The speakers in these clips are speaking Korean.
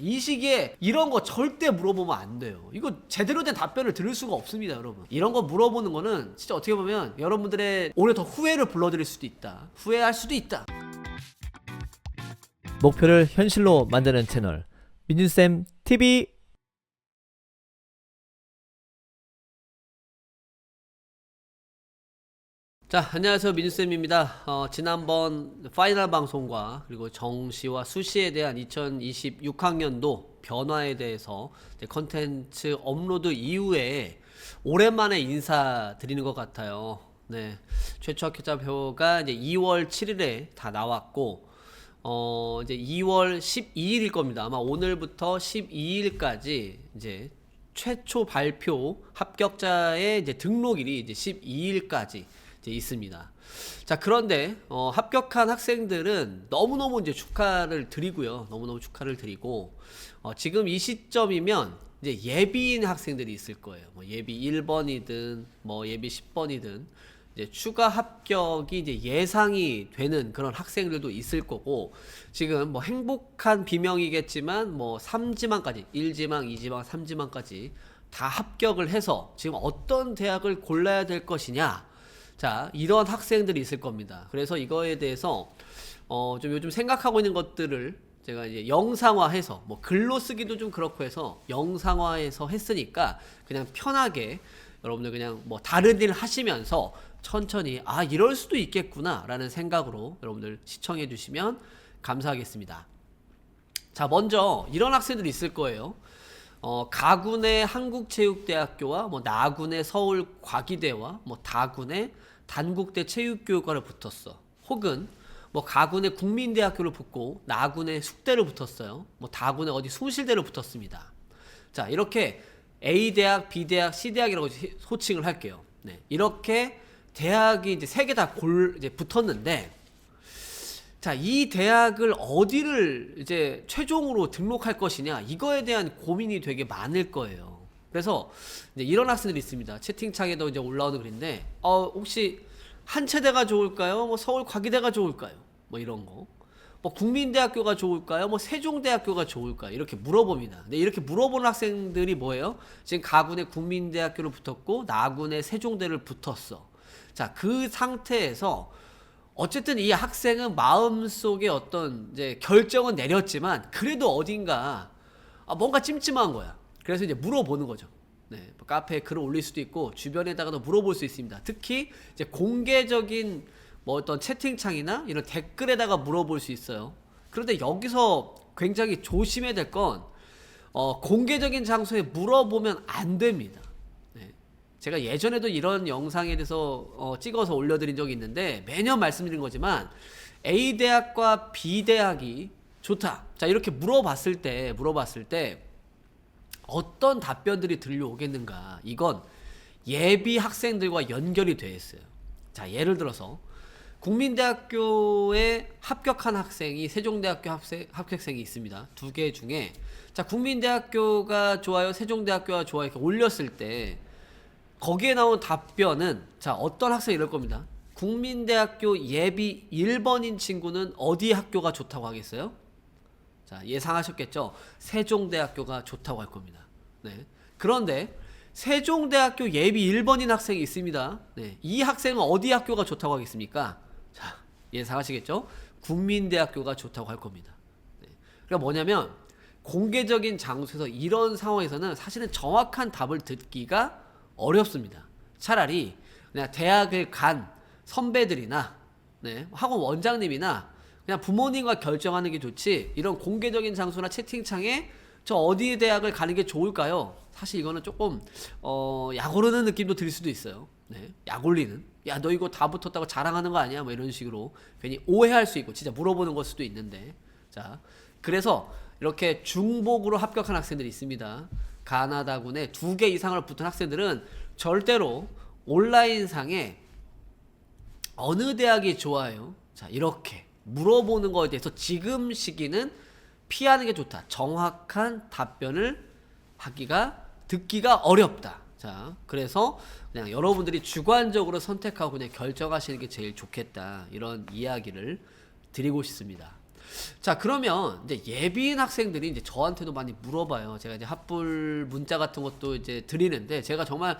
이 시기에 이런 거 절대 물어보면 안 돼요. 이거 제대로 된 답변을 들을 수가 없습니다, 여러분. 이런 거 물어보는 거는 진짜 어떻게 보면 여러분들의 오히려 더 후회를 불러드릴 수도 있다. 후회할 수도 있다. 목표를 현실로 만드는 채널 민준쌤 TV 자, 안녕하세요. 민수쌤입니다. 어, 지난번 파이널 방송과 그리고 정시와 수시에 대한 2026학년도 변화에 대해서 이제 컨텐츠 업로드 이후에 오랜만에 인사드리는 것 같아요. 네. 최초 학교자표가 이제 2월 7일에 다 나왔고, 어, 이제 2월 12일일 겁니다. 아마 오늘부터 12일까지 이제 최초 발표 합격자의 이제 등록일이 이제 12일까지 이제 있습니다. 자, 그런데 어, 합격한 학생들은 너무너무 이제 축하를 드리고요. 너무너무 축하를 드리고 어, 지금 이 시점이면 이제 예비인 학생들이 있을 거예요. 뭐 예비 1번이든 뭐 예비 10번이든 이제 추가 합격이 이제 예상이 되는 그런 학생들도 있을 거고 지금 뭐 행복한 비명이겠지만 뭐 3지망까지 1지망, 2지망, 3지망까지 다 합격을 해서 지금 어떤 대학을 골라야 될 것이냐 자, 이런 학생들이 있을 겁니다. 그래서 이거에 대해서 어, 좀 요즘 생각하고 있는 것들을 제가 이제 영상화해서 뭐 글로 쓰기도 좀 그렇고 해서 영상화해서 했으니까 그냥 편하게 여러분들 그냥 뭐 다른 일 하시면서 천천히 아 이럴 수도 있겠구나라는 생각으로 여러분들 시청해 주시면 감사하겠습니다. 자, 먼저 이런 학생들이 있을 거예요. 어, 가군의 한국체육대학교와 뭐 나군의 서울과기대와 뭐 다군의 단국대 체육교육과를 붙었어. 혹은 뭐 가군의 국민대학교를 붙고 나군의 숙대를 붙었어요. 뭐 다군의 어디 숭실대를 붙었습니다. 자, 이렇게 A 대학, B 대학, C 대학이라고 시- 호칭을 할게요. 네. 이렇게 대학이 이제 세 개 다 골 이제 붙었는데 자, 이 대학을 어디를 이제 최종으로 등록할 것이냐, 이거에 대한 고민이 되게 많을 거예요. 그래서 이제 이런 학생들이 있습니다. 채팅창에도 이제 올라오는 글인데, 어, 혹시 한체대가 좋을까요? 뭐 서울 과기대가 좋을까요? 뭐 이런 거. 뭐 국민대학교가 좋을까요? 뭐 세종대학교가 좋을까요? 이렇게 물어봅니다. 근데 이렇게 물어보는 학생들이 뭐예요? 지금 가군의 국민대학교를 붙었고 나군의 세종대를 붙었어. 자, 그 상태에서 어쨌든 이 학생은 마음속에 어떤 이제 결정은 내렸지만 그래도 어딘가 아, 뭔가 찜찜한 거야. 그래서 이제 물어보는 거죠. 네, 뭐 카페에 글을 올릴 수도 있고 주변에다가도 물어볼 수 있습니다. 특히 이제 공개적인 뭐 어떤 채팅창이나 이런 댓글에다가 물어볼 수 있어요. 그런데 여기서 굉장히 조심해야 될 건 어, 공개적인 장소에 물어보면 안 됩니다. 네. 제가 예전에도 이런 영상에 대해서 어, 찍어서 올려드린 적이 있는데 매년 말씀드린 거지만 A 대학과 B 대학이 좋다. 자 이렇게 물어봤을 때 물어봤을 때 어떤 답변들이 들려오겠는가? 이건 예비 학생들과 연결이 돼 있어요. 자 예를 들어서 국민대학교에 합격한 학생이 세종대학교 합세, 합격생이 있습니다. 두 개 중에 자 국민대학교가 좋아요, 세종대학교가 좋아요 이렇게 올렸을 때 거기에 나온 답변은 자 어떤 학생이 이럴 겁니다. 국민대학교 예비 1번인 친구는 어디 학교가 좋다고 하겠어요? 자 예상하셨겠죠? 세종대학교가 좋다고 할 겁니다. 네. 그런데 세종대학교 예비 1번인 학생이 있습니다. 네. 이 학생은 어디 학교가 좋다고 하겠습니까? 자 예상하시겠죠? 국민대학교가 좋다고 할 겁니다. 네. 그러니까 뭐냐면 공개적인 장소에서 이런 상황에서는 사실은 정확한 답을 듣기가 어렵습니다. 차라리 그냥 대학을 간 선배들이나 네, 학원 원장님이나 그냥 부모님과 결정하는 게 좋지 이런 공개적인 장소나 채팅창에 저 어디 대학을 가는 게 좋을까요? 사실 이거는 조금 어, 약 오르는 느낌도 들 수도 있어요. 네, 약 올리는. 야, 너 이거 다 붙었다고 자랑하는 거 아니야? 뭐 이런 식으로 괜히 오해할 수 있고 진짜 물어보는 걸 수도 있는데. 자, 그래서 이렇게 중복으로 합격한 학생들이 있습니다. 가나다군에 두 개 이상을 붙은 학생들은 절대로 온라인상에 어느 대학이 좋아요? 자, 이렇게 물어보는 거에 대해서 지금 시기는 피하는 게 좋다. 정확한 답변을 하기가 듣기가 어렵다. 자, 그래서 그냥 여러분들이 주관적으로 선택하고 그냥 결정하시는 게 제일 좋겠다. 이런 이야기를 드리고 싶습니다. 자 그러면 이제 예비인 학생들이 이제 저한테도 많이 물어봐요. 제가 이제 합불 문자 같은 것도 이제 드리는데 제가 정말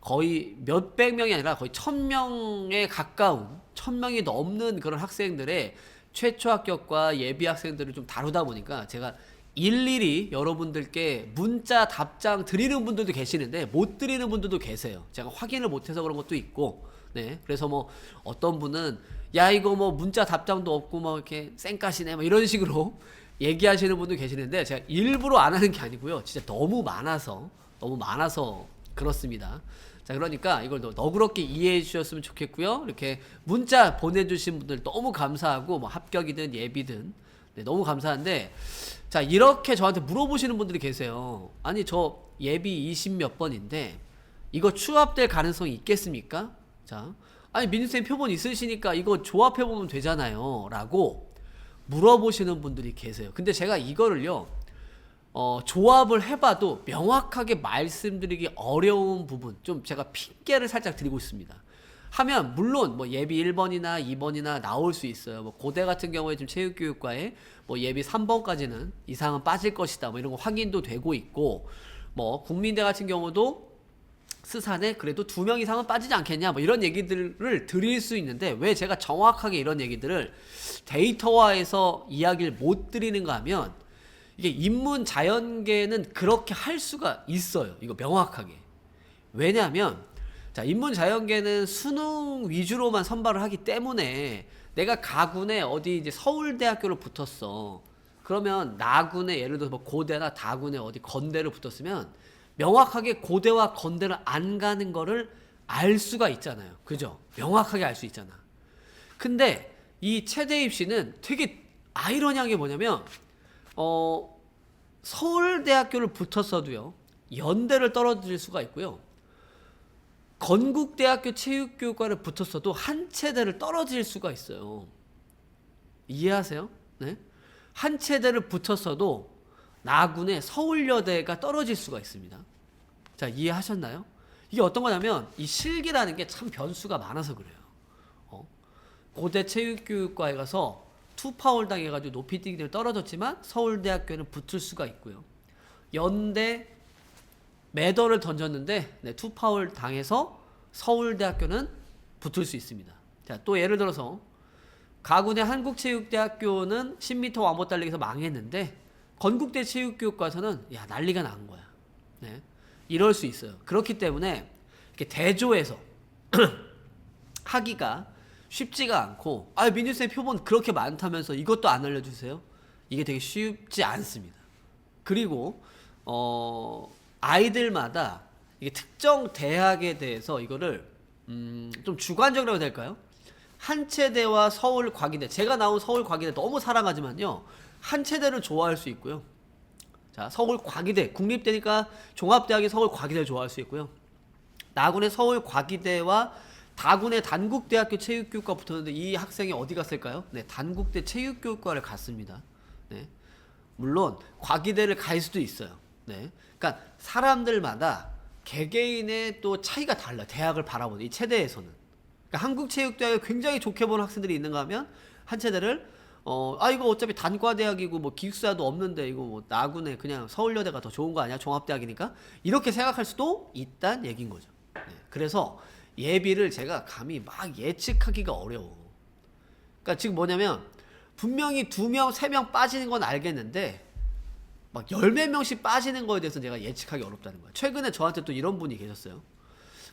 거의 몇백 명이 아니라 거의 천 명에 가까운 천 명이 넘는 그런 학생들의 최초 합격과 예비 학생들을 좀 다루다 보니까 제가 일일이 여러분들께 문자 답장 드리는 분들도 계시는데 못 드리는 분들도 계세요. 제가 확인을 못해서 그런 것도 있고, 네. 그래서 뭐 어떤 분은 야 이거 뭐 문자 답장도 없고 뭐 이렇게 쌩까시네 뭐 이런 식으로 얘기하시는 분도 계시는데 제가 일부러 안 하는 게 아니고요. 진짜 너무 많아서 너무 많아서 그렇습니다. 자 그러니까 이걸 너- 너그럽게 이해해 주셨으면 좋겠고요. 이렇게 문자 보내주신 분들 너무 감사하고 뭐 합격이든 예비든 네, 너무 감사한데 자 이렇게 저한테 물어보시는 분들이 계세요. 아니 저 예비 20몇 번인데 이거 추합될 가능성이 있겠습니까? 자 아니 민주쌤 표본 있으시니까 이거 조합해 보면 되잖아요.라고 물어보시는 분들이 계세요. 근데 제가 이거를요. 어, 조합을 해봐도 명확하게 말씀드리기 어려운 부분, 좀 제가 핑계를 살짝 드리고 있습니다. 하면, 물론, 뭐, 예비 1번이나 2번이나 나올 수 있어요. 뭐, 고대 같은 경우에 지금 체육교육과에 뭐, 예비 3번까지는 이상은 빠질 것이다. 뭐, 이런 거 확인도 되고 있고, 뭐, 국민대 같은 경우도 스산에 그래도 두 명 이상은 빠지지 않겠냐 뭐 이런 얘기들을 드릴 수 있는데 왜 제가 정확하게 이런 얘기들을 데이터화해서 이야기를 못 드리는가 하면 이게 인문 자연계는 그렇게 할 수가 있어요 이거 명확하게 왜냐하면 자 인문 자연계는 수능 위주로만 선발을 하기 때문에 내가 가군에 어디 이제 서울대학교를 붙었어 그러면 나군에 예를 들어서 뭐 고대나 다군에 어디 건대를 붙었으면 명확하게 고대와 건대를 안 가는 거를 알 수가 있잖아요. 그죠? 명확하게 알 수 있잖아. 근데 이 최대 입시는 되게 아이러니한 게 뭐냐면 어 서울대학교를 붙었어도요. 연대를 떨어질 수가 있고요. 건국대학교 체육교육과를 붙었어도 한 체대를 떨어질 수가 있어요. 이해하세요? 네? 한 체대를 붙었어도 나군의 서울여대가 떨어질 수가 있습니다. 자, 이해하셨나요? 이게 어떤 거냐면 이 실기라는 게 참 변수가 많아서 그래요. 어? 고대 체육교육과에 가서 투파울 당해가지고 높이 뛰기 때문에 떨어졌지만 서울대학교는 붙을 수가 있고요. 연대 매더를 던졌는데 네, 투파울 당해서 서울대학교는 붙을 수 있습니다. 자, 또 예를 들어서 가군의 한국체육대학교는 10m 왕복 달리기에서 망했는데 건국대 체육교육과에서는 야 난리가 난 거야. 네. 이럴 수 있어요. 그렇기 때문에 이렇게 대조해서 하기가 쉽지가 않고 아 민주쌤 표본 그렇게 많다면서 이것도 안 알려주세요. 이게 되게 쉽지 않습니다. 그리고 어 아이들마다 이게 특정 대학에 대해서 이거를 음, 좀 주관적이라고 될까요? 한체대와 서울 과기대 제가 나온 서울 과기대 너무 사랑하지만요 한체대를 좋아할 수 있고요 자 서울 과기대 국립대니까 종합대학이 서울 과기대를 좋아할 수 있고요 나군의 서울 과기대와 다군의 단국대학교 체육교육과 붙었는데 이 학생이 어디 갔을까요? 네 단국대 체육교육과를 갔습니다. 네. 물론 과기대를 갈 수도 있어요. 네. 그러니까 사람들마다 개개인의 또 차이가 달라 대학을 바라보는 이 체대에서는. 그러니까 한국 체육대학을 굉장히 좋게 보는 학생들이 있는가 하면 한 체대를 어, 아 이거 어차피 단과 대학이고 뭐 기숙사도 없는데 이거 뭐 나군에 그냥 서울여대가 더 좋은 거 아니야? 종합대학이니까? 이렇게 생각할 수도 있단 얘기인 거죠. 네. 그래서 예비를 제가 감히 막 예측하기가 어려워. 그러니까 지금 뭐냐면 분명히 두 명, 세 명 빠지는 건 알겠는데 막 열 몇 명씩 빠지는 거에 대해서 제가 예측하기 어렵다는 거야. 최근에 저한테 또 이런 분이 계셨어요.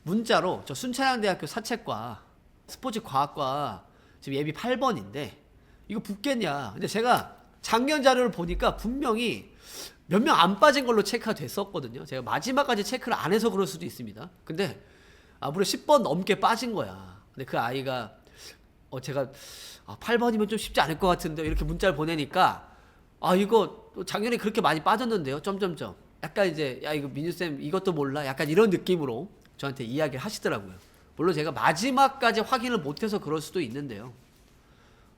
문자로 저 순천향대학교 사채과 스포츠 과학과 지금 예비 8번인데 이거 붙겠냐? 근데 제가 작년 자료를 보니까 분명히 몇 명 안 빠진 걸로 체크가 됐었거든요. 제가 마지막까지 체크를 안 해서 그럴 수도 있습니다. 근데 아무래도 10번 넘게 빠진 거야. 근데 그 아이가 어 제가 아, 8번이면 좀 쉽지 않을 것 같은데 이렇게 문자를 보내니까 아 이거 또 작년에 그렇게 많이 빠졌는데요. 점점점. 약간 이제 야 이거 민주 쌤 이것도 몰라. 약간 이런 느낌으로 저한테 이야기를 하시더라고요. 물론 제가 마지막까지 확인을 못해서 그럴 수도 있는데요.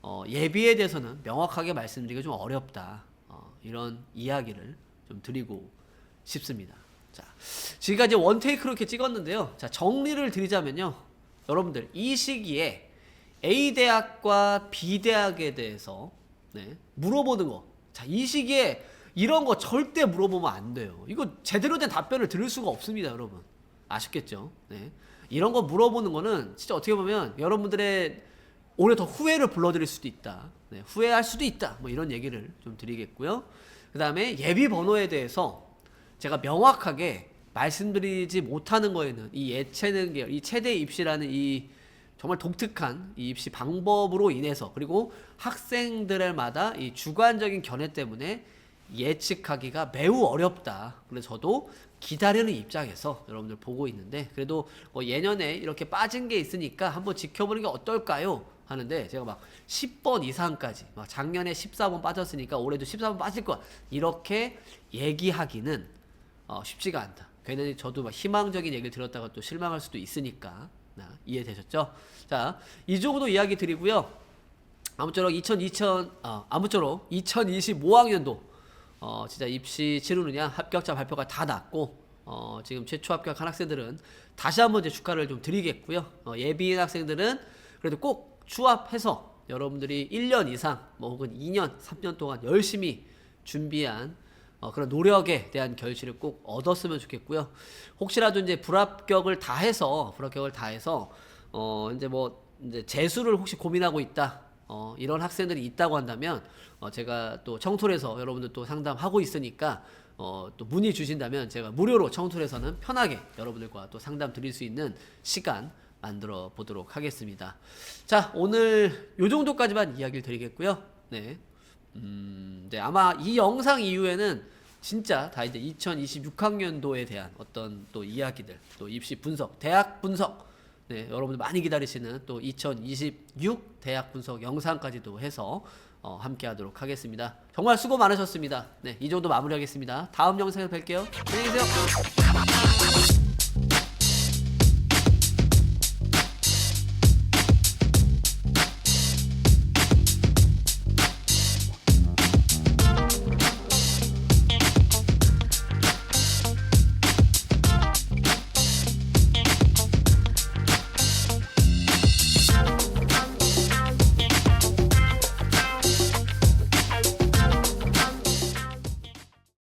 어, 예비에 대해서는 명확하게 말씀드리기가 좀 어렵다. 어, 이런 이야기를 좀 드리고 싶습니다. 자, 지금까지 원테이크로 이렇게 찍었는데요. 자, 정리를 드리자면요. 여러분들, 이 시기에 A 대학과 B 대학에 대해서 네. 물어보는 거. 자, 이 시기에 이런 거 절대 물어보면 안 돼요. 이거 제대로 된 답변을 들을 수가 없습니다, 여러분. 아쉽겠죠? 네. 이런 거 물어보는 거는 진짜 어떻게 보면 여러분들의 오히려 더 후회를 불러드릴 수도 있다. 네, 후회할 수도 있다. 뭐 이런 얘기를 좀 드리겠고요. 그 다음에 예비 번호에 대해서 제가 명확하게 말씀드리지 못하는 거에는 이 예체능 계열, 이 최대 입시라는 이 정말 독특한 이 입시 방법으로 인해서 그리고 학생들마다 이 주관적인 견해 때문에 예측하기가 매우 어렵다. 그래서 저도 기다리는 입장에서 여러분들 보고 있는데 그래도 뭐 예년에 이렇게 빠진 게 있으니까 한번 지켜보는 게 어떨까요? 하는데 제가 막 10번 이상까지 막 작년에 14번 빠졌으니까 올해도 14번 빠질 거야 이렇게 얘기하기는 어, 쉽지가 않다. 괜히 저도 막 희망적인 얘기를 들었다가 또 실망할 수도 있으니까 나, 이해되셨죠? 자, 이 정도 이야기 드리고요. 아무쪼록 2000, 2000, 어, 아무쪼록 2025학년도 어, 진짜 입시 치르느냐 합격자 발표가 다 났고 어, 지금 최초 합격한 학생들은 다시 한번 이제 축하를 좀 드리겠고요. 어, 예비인 학생들은 그래도 꼭 추합해서 여러분들이 1년 이상 뭐 혹은 2년, 3년 동안 열심히 준비한 어, 그런 노력에 대한 결실을 꼭 얻었으면 좋겠고요. 혹시라도 이제 불합격을 다 해서 불합격을 다 해서 어 이제 뭐 이제 재수를 혹시 고민하고 있다. 어 이런 학생들이 있다고 한다면 어 제가 또 청토에서 여러분들 또 상담하고 있으니까 어 또 문의 주신다면 제가 무료로 청토에서는 편하게 여러분들과 또 상담 드릴 수 있는 시간 만들어 보도록 하겠습니다. 자, 오늘 요 정도까지만 이야기를 드리겠고요. 네. 음, 네, 아마 이 영상 이후에는 진짜 다 이제 2026학년도에 대한 어떤 또 이야기들, 또 입시 분석, 대학 분석, 네, 여러분들 많이 기다리시는 또 2026 대학 분석 영상까지도 해서 어, 함께 하도록 하겠습니다. 정말 수고 많으셨습니다. 네, 이 정도 마무리하겠습니다. 다음 영상에서 뵐게요. 안녕히 계세요.